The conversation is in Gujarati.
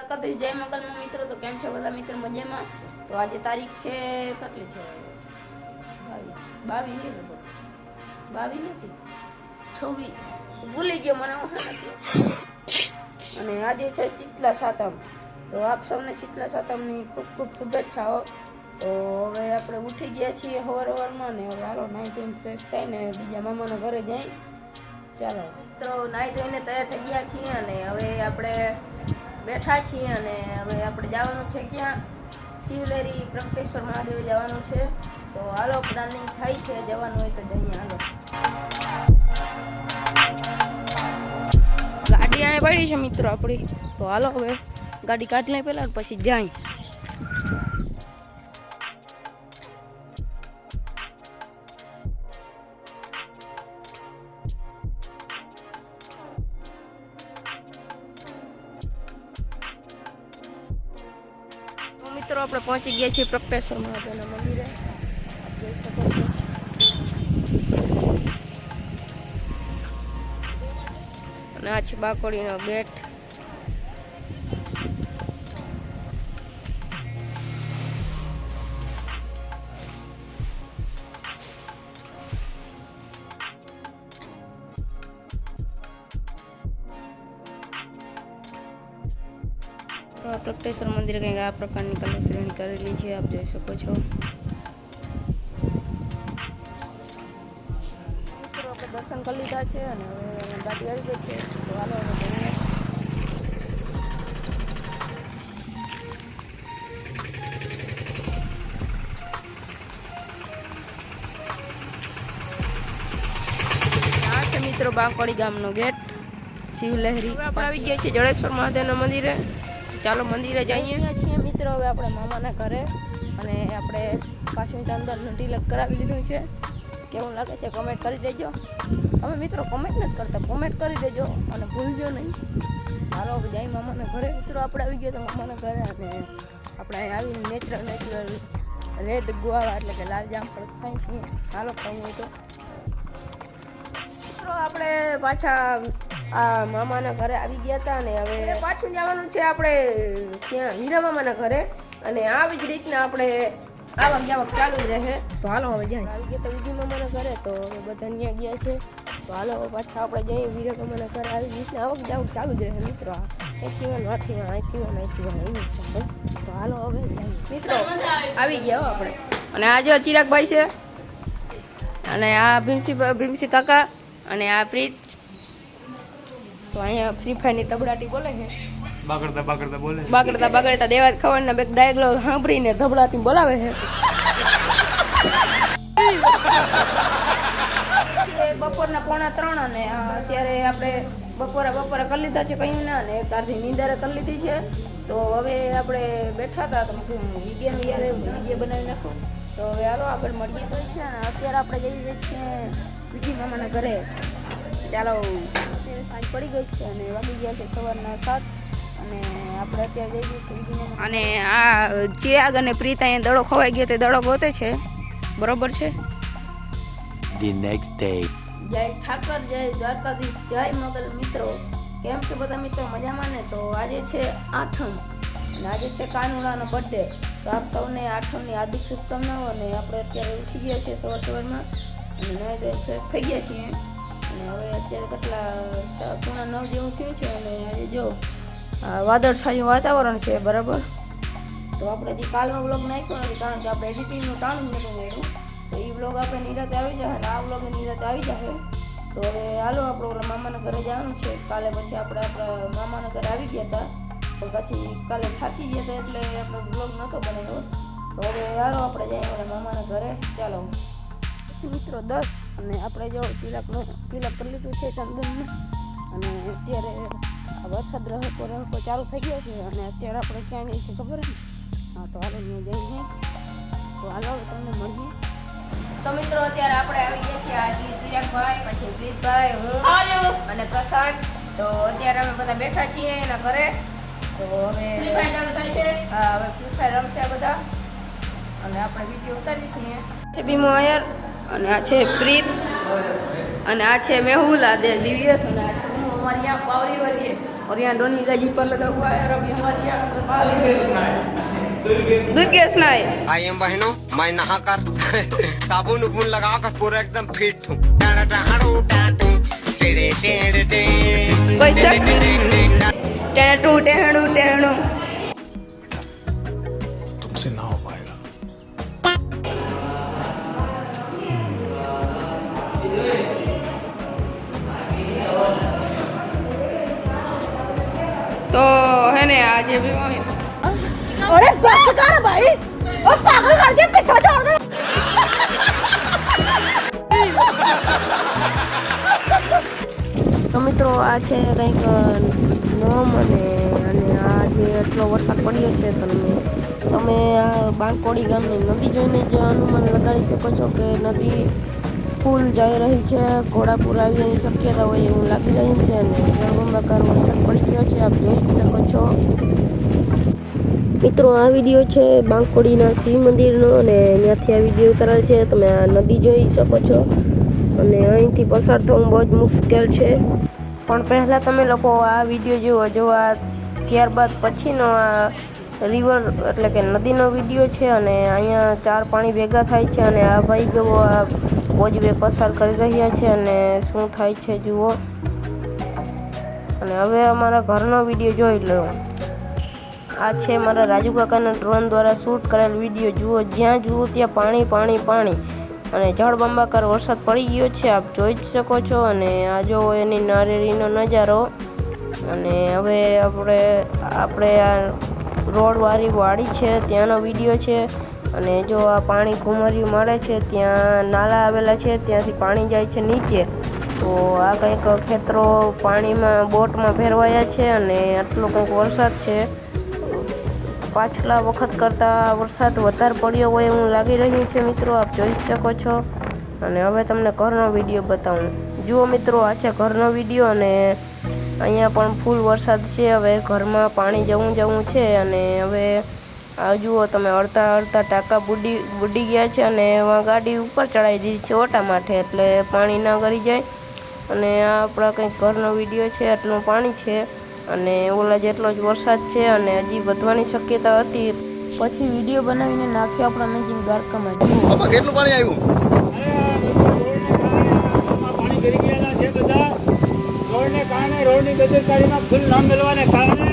દ્વારકાધીશ જય મંગલમાં મિત્રો. તો કેમ છે બધા મિત્રો? મજામાં? તો આજે તારીખ છે કેટલી છે? બાવીસ. બાવીસ બાવીસ નથી. છવ્વીસ. ભૂલી ગયો મને અને આજે છે શીતલા સાતમ. તો આપ સૌને શીતલા સાતમની ખૂબ ખૂબ શુભેચ્છાઓ. તો હવે આપણે ઉઠી ગયા છીએ હવાર હવારમાં ને હવે હાલો ધોઈને ફ્રેશ થઈને બીજા મામાના ઘરે જાય ચાલો. મિત્રો નાઈ ધોઈને તૈયાર થઈ ગયા છીએ અને હવે આપણે બેઠા છીએ અને હવે આપણે જવાનું છે ક્યાં? શિવલેરી પ્રગટેશ્વર મહાદેવ જવાનું છે. તો હાલો, પ્લાનિંગ થાય છે, જવાનું હોય તો જઈએ હાલો. ગાડી અહીંયા પડી છે મિત્રો આપણી. તો હાલો હવે ગાડી કાઢી લઈ પહેલાં પછી જાય. મિત્રો આપણે પહોંચી ગયા છીએ પ્રકટેશ્વર મહાદેવના મંદિરે. અને આ છે બાકોડીનો ગેટ. તો આ પ્રગટેશ્વર મંદિર કંઈક આ પ્રકારની કલર કરેલી છે આપ જોઈ શકો છો. મિત્રો આપણે દર્શન કરી લીધા છે અને હવે ગાડી આવી ગઈ છે. તો હાલો હવે છે મિત્રો બાંકોડી ગામનો ગેટ. શિવલહેરી આપણે આવી ગયા છીએ જળેશ્વર મહાદેવના મંદિરે. ચાલો મંદિરે જઈએ. છીએ મિત્રો, હવે આપણે મામાના ઘરે. અને આપણે પાછું ચંદનનું તિલક કરાવી લીધું છે. કેવું લાગે છે કમેન્ટ કરી દેજો. અમે મિત્રો કમેન્ટ નથી કરતા કોમેન્ટ કરી દેજો અને ભૂલજો નહીં. હાલો, હવે જઈ મામાના ઘરે. મિત્રો, આપણે આવી ગયા તો મામાના ઘરે અને આપણે આવીને નેચરલ નેચરલ રેડ ગુવાવા એટલે કે લાલ જામફળ ખાઈ છીએ. હાલો, ખાઈ તો મિત્રો, આપણે પાછા આ મામાના ઘરે આવી ગયા હતા અને હવે પાછું જવાનું છે આપણે ત્યાં હીરા મામાના ઘરે. અને આવી જ રીતના આપણે આવક જાવક ચાલુ જ રહે. તો હાલો હવે જાય. આવી ગયા તો વિજય મામાના ઘરે તો બધા ત્યાં ગયા છે. તો હાલો હવે પાછા આપણે જઈએ વીરા મામાના ઘરે. આવી રીતના આવક જાવક ચાલુ જ રહે મિત્રો. એથી વન અહીંથી અહીંથી તો હાલો હવે મિત્રો આવી ગયા હો આપણે. અને આજે ચિરાગભાઈ છે અને આ ભીમસી ભીમસી કાકા અને આ પ્રીત તો અહીંયા ફ્રી ફાયરની તબડાટી બોલે છે. બાગડતા બાગડતા બોલે બાગડતા બાગડતા દેવા ખવડના બે ડાયલોગ સાંભળીને ધબડાતી બોલાવે છે. બપોરના પોણા ત્રણ અને અત્યારે આપણે બપોરે બપોરે કરી લીધા છે કંઈ ના ને એક અડધી નીંદરે કરી લીધી છે. તો હવે આપણે બેઠા હતા તો વિડીયોનું યાદ આવ્યું વીડિયો બનાવી નાખું. તો હવે હાલો આગળ મળીએ તો છે ને અત્યારે આપણે જઈ જઈએ છીએ વિજય મામાના ઘરે. ચાલો. સાંજ પડી ગઈ છે અને વાગી ગયા છે સવારના સાત. અને આપણે અત્યારે જઈ ગયું અને આ ચિરાગ અને પ્રીત અહીંયા દડો ખવાઈ ગયો તે દડો ગોતે છે. બરોબર છે? The નેક્સ્ટ ડે જય ઠાકર જય દ્વારકાધીશ જય મગલ મિત્રો. કેમ છો બધા મિત્રો? મજામાં ને? તો આજે છે આઠમ. અને આજે છે કાનુડાનો બર્થડે તો આપ સૌને આઠમની હાર્દિક શુભકામનાઓ અને આપણે અત્યારે ઉઠી ગયા છીએ સવાર સવારમાં. અને નવા ફ્રેશ થઈ ગયા છીએ. અને હવે અત્યારે કેટલા પૂણા નવ જેવું છે અને આજે જો વાદળછાયું વાતાવરણ છે, બરાબર? તો આપણે જે કાલનો બ્લોગ નાખ્યો નથી, કારણ કે આપણે એડિટિંગનું ટાણું નથી નહોતું તો એ બ્લોગ આપણે નિરાતે આવી જાય અને આ બ્લોગ નિરાતે આવી જાય તો હવે હાલો આપણે ઓલા મામાના ઘરે જવાનું છે. કાલે પછી આપણે આપણા મામાના ઘરે આવી ગયા હતા તો પછી કાલે થાકી ગયા હતા એટલે આપણે બ્લોગ નહોતો બનેલો તો હવે હાલો આપણે જઈએ મામાના ઘરે. ચાલો. મિત્રો દસ અને આપણે જો તિલકનું તિલક કરી લીધું છે ચંદનનું. અને અત્યારે આ વરસાદ રહકો રહકો ચાલુ થઈ ગયો છે અને અત્યારે આપણે ક્યાં જઈએ છીએ ખબર? ને હા તો હાલો ત્યાં જઈએ. તો હાલો તમને મળીએ. તો મિત્રો અત્યારે આપણે આવી ગયા છીએ આજે ચિરાગભાઈ પછી જીતભાઈ હું અને પ્રસાદ. તો અત્યારે અમે બધા બેઠા છીએ એના ઘરે. તો હવે હા હવે ફ્રી ફાયર રમશે બધા. અને આપણે વીડિયો ઉતારી છીએ. બીમો આયર. અને આ છે પ્રીત અને આ છે મેહુલ આ દે દિવ્યેશ અને આ છે હું અમારી આ પાવરી વળી और यहाँ डोनी का जीपर लगा हुआ है और अभी हमारे यहाँ पे बाहर दूध गैस ना है आई एम बहनों मैं नहा कर साबुन उबुन लगा कर पूरा एकदम फिट हूँ कोई शक टेणु टेणु टेणु तुमसे તો હે ને આજે બી અરે બસ કર ભાઈ. ઓ પાગલ કર દે પીછો છોડ દે તો મિત્રો આ છે કંઈક નોમ અને અને આ જે એટલો વરસાદ પડ્યો છે તમને તમે આ બાંકોડી ગામની નદી જોઈને જે અનુમાન લગાડી શકો છો કે નદી ફૂલ જઈ રહી છે ઘોડાપુર આવવાની શક્યતા હોય એવું લાગી રહ્યું છે અને જળબંબાકાર વરસાદ પડી ગયો છે, આપ જોઈ શકો છો. મિત્રો, આ વીડિયો છે બાંકોડીના શિવ મંદિરનો અને ત્યાંથી આ વીડિયો ઉતારેલ છે, તમે આ નદી જોઈ શકો છો. અને અહીંથી પસાર થવું બહુ જ મુશ્કેલ છે. પણ પહેલાં તમે લોકો આ વીડિયો જુઓ જો આ ત્યારબાદ પછીનો આ રિવર એટલે કે નદીનો વીડિયો છે અને અહીંયા ચાર પાણી ભેગા થાય છે અને આ ભાઈ જુઓ આ બોજવે પસાર કરી રહ્યા છે અને શું થાય છે જુઓ. અને હવે અમારા ઘરનો વીડિયો જોઈ લો આ છે મારા રાજુ કાકાના ડ્રોન દ્વારા શૂટ કરેલ વીડિયો. જુઓ, જ્યાં જુઓ ત્યાં પાણી પાણી પાણી. અને જળબંબાકાર વરસાદ પડી ગયો છે, આપ જોઈ જ શકો છો. અને આ જો એની નારેરીનો નજારો. અને હવે આપણે આપણે આ રોડવાળી વાડી છે, ત્યાંનો વીડિયો છે. અને જો આ પાણી ઘુમરિયું મળે છે, ત્યાં નાલા આવેલા છે, ત્યાંથી પાણી જાય છે નીચે. તો આ કંઈક ખેતરો પાણીમાં, બોટમાં ફેરવાયા છે અને આટલો કંઈક વરસાદ છે. પાછલા વખત કરતાં વરસાદ વધારે પડ્યો હોય એવું લાગી રહ્યું છે મિત્રો, આપ જોઈ શકો છો. અને હવે તમને ઘરનો વીડિયો બતાવું. જુઓ મિત્રો, આ છે ઘરનો વીડિયો અને અહીંયા પણ ફૂલ વરસાદ છે. હવે ઘરમાં પાણી જવું જવું છે અને હવે જુઓ તમે અડધા અડધા ટાંકા બુડી બુડી ગયા છે અને એમાં ગાડી ઉપર ચડાવી દીધી છે ઓટા માટે એટલે પાણી ના ગરી જાય. અને આ આપણા કંઈક ઘરનો વીડિયો છે એટલું પાણી છે. અને ઓલા જેટલો જ વરસાદ છે અને હજી વધવાની શક્યતા હતી. પછી વીડિયો બનાવીને નાખ્યો આપણા મેજિંગ દ્વારકામાં જુઓ. કેટલું પાણી આવ્યું? પાણી ગરી ગયેલા છે બધા રોડને કારણે રોડની બેદરકારીમાં ફૂલ ન મેળવાને કારણે